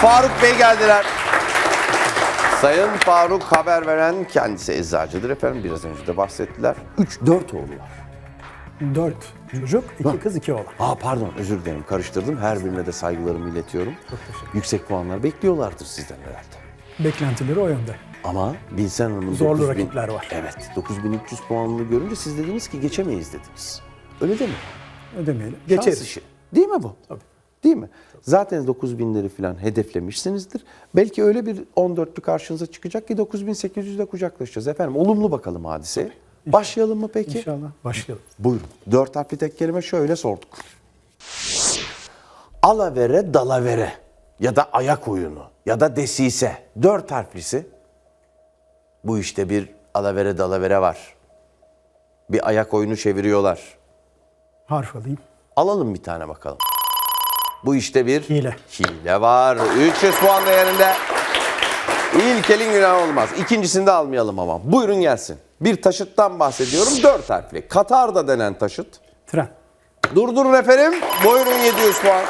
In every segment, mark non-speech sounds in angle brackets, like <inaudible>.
Faruk Bey geldiler. Sayın Faruk haber veren kendisi eczacıdır efendim. Biraz önce de bahsettiler. 3-4 oğlu var. Dört çocuk, iki kız, iki oğlan. Aa pardon özür dilerim karıştırdım. Her birine de saygılarımı iletiyorum. Yüksek puanlar bekliyorlardır sizden herhalde. Beklentileri o yönde. Ama Bilsen Hanım'ın Zorlu 9000 rakipler var. Evet 9300 puanını görünce siz dediniz ki geçemeyiz dediniz. Öyle değil mi? Ödemeyelim. Şans Geçeriz. işi. Değil mi bu? Tabii. Değil mi? Zaten 9000'leri falan hedeflemişsinizdir. Belki öyle bir 14'lü karşınıza çıkacak ki 9800'de kucaklaşacağız efendim. Olumlu bakalım hadiseye. Başlayalım mı peki? İnşallah. Başlayalım. Buyurun. Dört harfli tek kelime şöyle sorduk. Alavere, dalavere ya da ayak oyunu ya da desise. Dört harflisi. Bu işte bir alavere, dalavere var. Bir ayak oyunu çeviriyorlar. Harf alayım. Alalım bir tane bakalım. Bu işte bir Hile. hile var. 300 puan değerinde. İlk elin günah olmaz. İkincisini de almayalım ama. Buyurun gelsin. Bir taşıttan bahsediyorum. Dört harfli. Katar'da denen taşıt. Tren. Durdurun efendim. Buyurun 700 puan.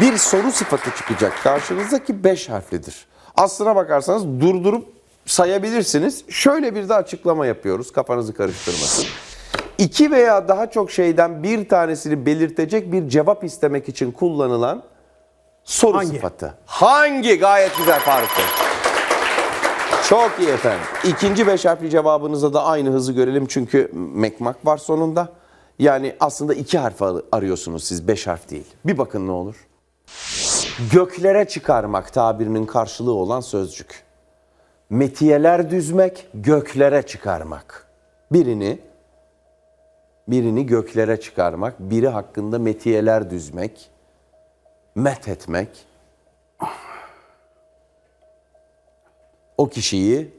Bir soru sıfatı çıkacak karşınıza ki 5 harflidir. Aslına bakarsanız durdurup sayabilirsiniz. Şöyle bir de açıklama yapıyoruz kafanızı karıştırmasın. İki veya daha çok şeyden bir tanesini belirtecek bir cevap istemek için kullanılan soru Hangi? sıfatı. Hangi? Gayet güzel Faruk Bey. Çok iyi efendim. İkinci beş harfli cevabınıza da aynı hızı görelim çünkü mekmak var sonunda. Yani aslında iki harf ar- arıyorsunuz siz beş harf değil. Bir bakın ne olur. Göklere çıkarmak tabirinin karşılığı olan sözcük. Metiyeler düzmek, göklere çıkarmak. Birini birini göklere çıkarmak, biri hakkında metiyeler düzmek, met etmek. O kişiyi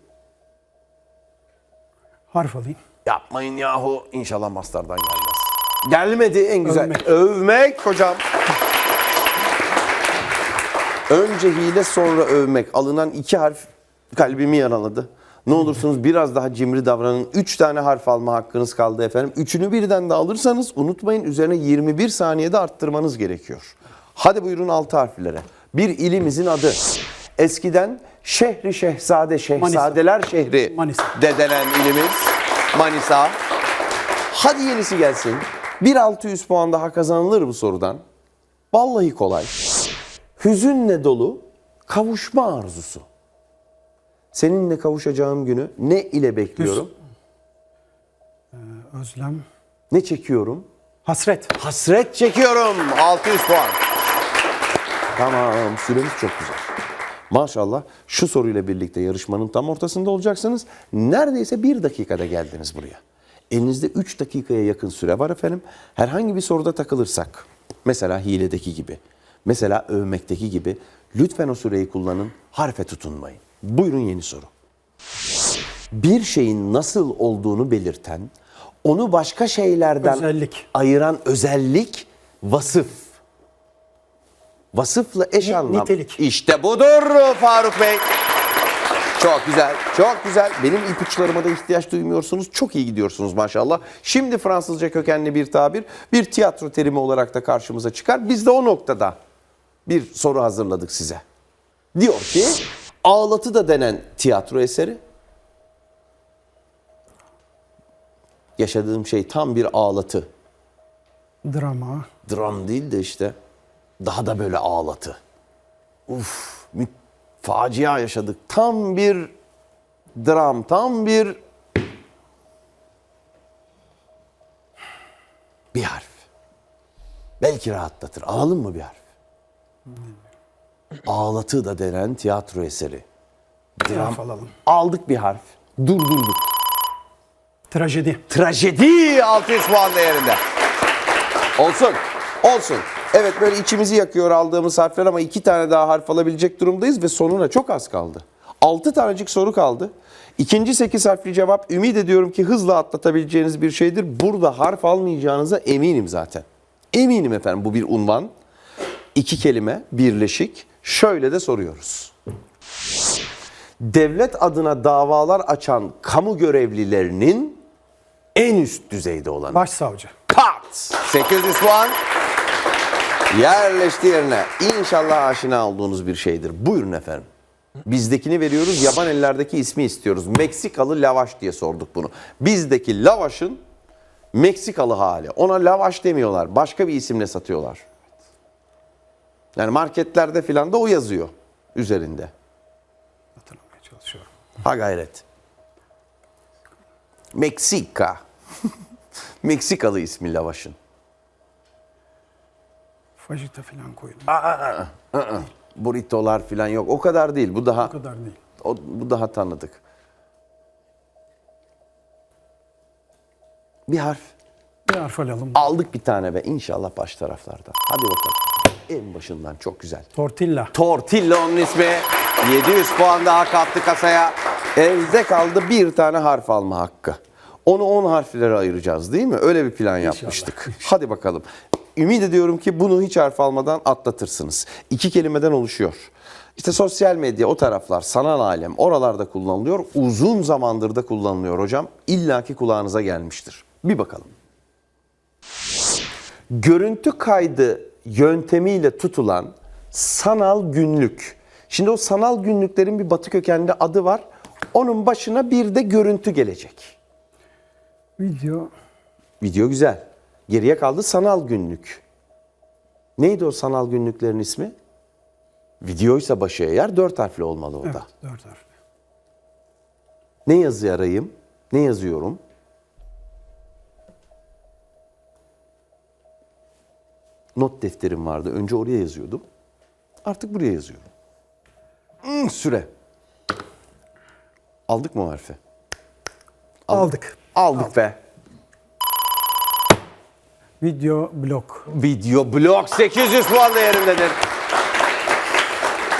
Harf alayım. Yapmayın yahu. İnşallah mastardan gelmez. Gelmedi en güzel. Övmek. Övmek hocam. Önce hile sonra övmek. Alınan iki harf kalbimi yaraladı. Ne olursunuz biraz daha cimri davranın. Üç tane harf alma hakkınız kaldı efendim. Üçünü birden de alırsanız unutmayın üzerine 21 saniyede arttırmanız gerekiyor. Hadi buyurun altı harflere. Bir ilimizin adı. Eskiden şehri şehzade şehzadeler şehri Manisa. dedenen ilimiz Manisa. Hadi yenisi gelsin. 1600 puan daha kazanılır bu sorudan. Vallahi kolay. Hüzünle dolu kavuşma arzusu. Seninle kavuşacağım günü ne ile bekliyorum? Özlem. Ne çekiyorum? Hasret. Hasret çekiyorum. 600 puan. Tamam süremiz çok güzel. Maşallah şu soruyla birlikte yarışmanın tam ortasında olacaksınız. Neredeyse bir dakikada geldiniz buraya. Elinizde 3 dakikaya yakın süre var efendim. Herhangi bir soruda takılırsak, mesela hiledeki gibi, mesela övmekteki gibi lütfen o süreyi kullanın, harfe tutunmayın. Buyurun yeni soru bir şeyin nasıl olduğunu belirten, onu başka şeylerden Özellik. ayıran özellik vasıf. Vasıfla eş Ni- anlam. nitelik. İşte budur Faruk Bey. Çok güzel, çok güzel. Benim ipuçlarıma da ihtiyaç duymuyorsunuz. Çok iyi gidiyorsunuz maşallah. Şimdi Fransızca kökenli bir tabir, bir tiyatro terimi olarak da karşımıza çıkar. Biz de o noktada bir soru hazırladık size. Diyor ki, Ağlatı da denen tiyatro eseri. Yaşadığım şey tam bir ağlatı. Drama. Dram değil de işte daha da böyle ağlatı. Uf, facia yaşadık. Tam bir dram, tam bir bir harf. Belki rahatlatır. Alalım mı bir harf? Ağlatı da denen tiyatro eseri. Harf alalım. Aldık bir harf. Durdurduk. Trajedi. Trajedi 600 puan değerinde. Olsun. Olsun. Evet böyle içimizi yakıyor aldığımız harfler ama iki tane daha harf alabilecek durumdayız ve sonuna çok az kaldı. Altı tanecik soru kaldı. İkinci sekiz harfli cevap ümit ediyorum ki hızla atlatabileceğiniz bir şeydir. Burada harf almayacağınıza eminim zaten. Eminim efendim bu bir unvan. İki kelime birleşik. Şöyle de soruyoruz. Devlet adına davalar açan kamu görevlilerinin en üst düzeyde olanı. Başsavcı. Pat! 800 puan. Yerleşti yerine. İnşallah aşina olduğunuz bir şeydir. Buyurun efendim. Bizdekini veriyoruz, yaban ellerdeki ismi istiyoruz. Meksikalı lavaş diye sorduk bunu. Bizdeki lavaşın Meksikalı hali. Ona lavaş demiyorlar. Başka bir isimle satıyorlar. Yani marketlerde filan da o yazıyor üzerinde. Hatırlamaya çalışıyorum. Ha gayret. Meksika. <laughs> Meksikalı ismi lavaşın. Fajita falan koydum. Burritolar filan yok. O kadar değil. Bu daha O kadar değil. o, bu daha tanıdık. Bir harf. Bir harf alalım. Aldık bir tane be inşallah baş taraflardan. Hadi bakalım. En başından çok güzel. Tortilla. Tortilla onun ismi. 700 puan daha kattı kasaya. Elde kaldı bir tane harf alma hakkı. Onu 10 harflere ayıracağız değil mi? Öyle bir plan yapmıştık. Hadi bakalım. Ümit ediyorum ki bunu hiç harf almadan atlatırsınız. İki kelimeden oluşuyor. İşte sosyal medya o taraflar, sanal alem oralarda kullanılıyor. Uzun zamandır da kullanılıyor hocam. İlla ki kulağınıza gelmiştir. Bir bakalım. Görüntü kaydı yöntemiyle tutulan sanal günlük. Şimdi o sanal günlüklerin bir batı kökenli adı var. Onun başına bir de görüntü gelecek. Video. Video güzel. Geriye kaldı sanal günlük. Neydi o sanal günlüklerin ismi? Videoysa başı eğer dört harfli olmalı o Evet, da. dört harfli. Ne yazıyarayım? Ne yazıyorum? Not defterim vardı. Önce oraya yazıyordum. Artık buraya yazıyorum. Hmm, süre. Aldık mı o harfi? Aldık. Aldık be. Video blog. Video blok 800 puan değerindedir.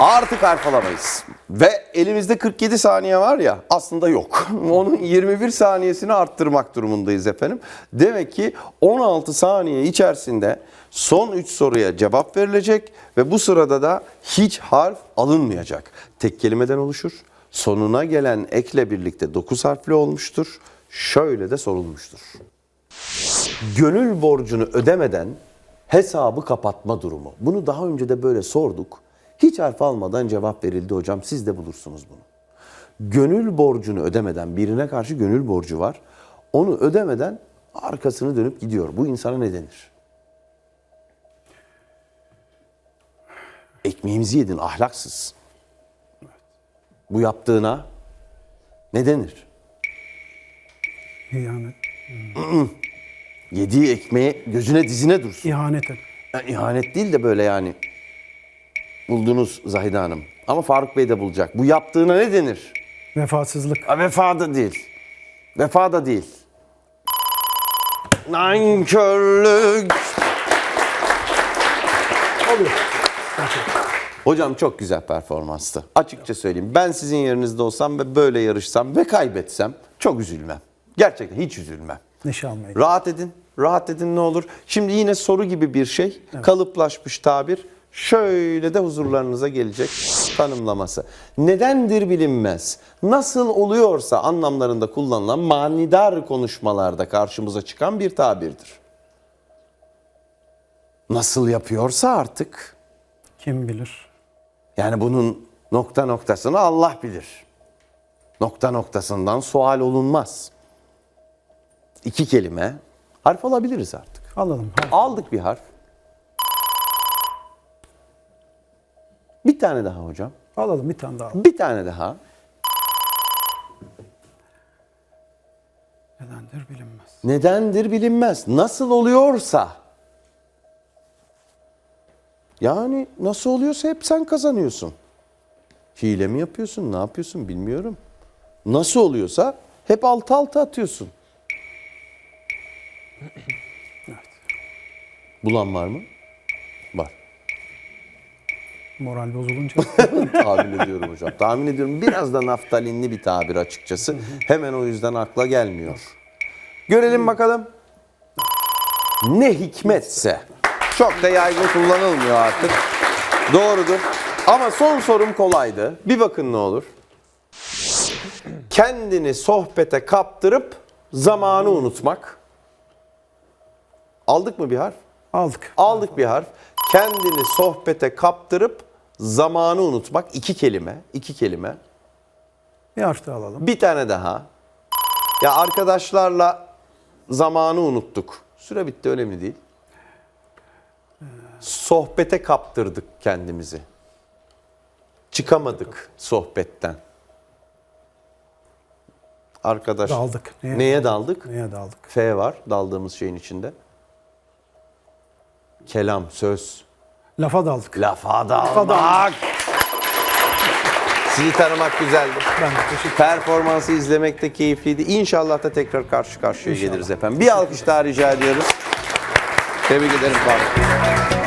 Artık harf alamayız. Ve elimizde 47 saniye var ya aslında yok. <laughs> Onun 21 saniyesini arttırmak durumundayız efendim. Demek ki 16 saniye içerisinde son 3 soruya cevap verilecek ve bu sırada da hiç harf alınmayacak. Tek kelimeden oluşur. Sonuna gelen ekle birlikte 9 harfli olmuştur. Şöyle de sorulmuştur gönül borcunu ödemeden hesabı kapatma durumu. Bunu daha önce de böyle sorduk. Hiç harf almadan cevap verildi hocam. Siz de bulursunuz bunu. Gönül borcunu ödemeden birine karşı gönül borcu var. Onu ödemeden arkasını dönüp gidiyor. Bu insana ne denir? Ekmeğimizi yedin ahlaksız. Bu yaptığına ne denir? İhanet. Yediği ekmeğe gözüne dizine dursun. İhanet et. Ya, ihanet değil de böyle yani. Buldunuz Zahide Hanım. Ama Faruk Bey de bulacak. Bu yaptığına ne denir? Vefasızlık. Ha, vefa da değil. Vefa da değil. Nankörlük. Oluyor. Hocam çok güzel performanstı. Açıkça söyleyeyim. Ben sizin yerinizde olsam ve böyle yarışsam ve kaybetsem çok üzülmem. Gerçekten hiç üzülmem. Neşe almayı. Rahat edin. Rahat edin ne olur. Şimdi yine soru gibi bir şey. Kalıplaşmış tabir. Şöyle de huzurlarınıza gelecek tanımlaması. Nedendir bilinmez. Nasıl oluyorsa anlamlarında kullanılan manidar konuşmalarda karşımıza çıkan bir tabirdir. Nasıl yapıyorsa artık. Kim bilir? Yani bunun nokta noktasını Allah bilir. Nokta noktasından sual olunmaz. İki kelime. Harf alabiliriz artık. Alalım. Harf. Aldık bir harf. Bir tane daha hocam. Alalım bir tane daha. alalım. Bir tane daha. Nedendir bilinmez. Nedendir bilinmez. Nasıl oluyorsa. Yani nasıl oluyorsa hep sen kazanıyorsun. Hile mi yapıyorsun, ne yapıyorsun bilmiyorum. Nasıl oluyorsa hep altı altı atıyorsun. Bulan var mı? Var. Moral bozulunca. <laughs> Tahmin ediyorum hocam. Tahmin ediyorum biraz da naftalinli bir tabir açıkçası. Hemen o yüzden akla gelmiyor. Görelim bakalım. Ne hikmetse. Çok da yaygın kullanılmıyor artık. Doğrudur. Ama son sorum kolaydı. Bir bakın ne olur. Kendini sohbete kaptırıp zamanı unutmak. Aldık mı bir harf? Aldık. Aldık bir harf. Kendini sohbete kaptırıp zamanı unutmak. iki kelime. iki kelime. Bir harf daha alalım. Bir tane daha. Ya arkadaşlarla zamanı unuttuk. Süre bitti önemli değil. Sohbete kaptırdık kendimizi. Çıkamadık sohbetten. Arkadaş. Daldık. Neye, Neye daldık? Neye daldık? F var daldığımız şeyin içinde. Kelam, söz. Lafa daldık. Lafa dalmak. dalmak. Sizi tanımak güzeldi. Ben teşekkür Performansı izlemek de keyifliydi. İnşallah da tekrar karşı karşıya İnşallah. geliriz efendim. Bir alkış daha rica ediyoruz. Tebrik ederim Faruk.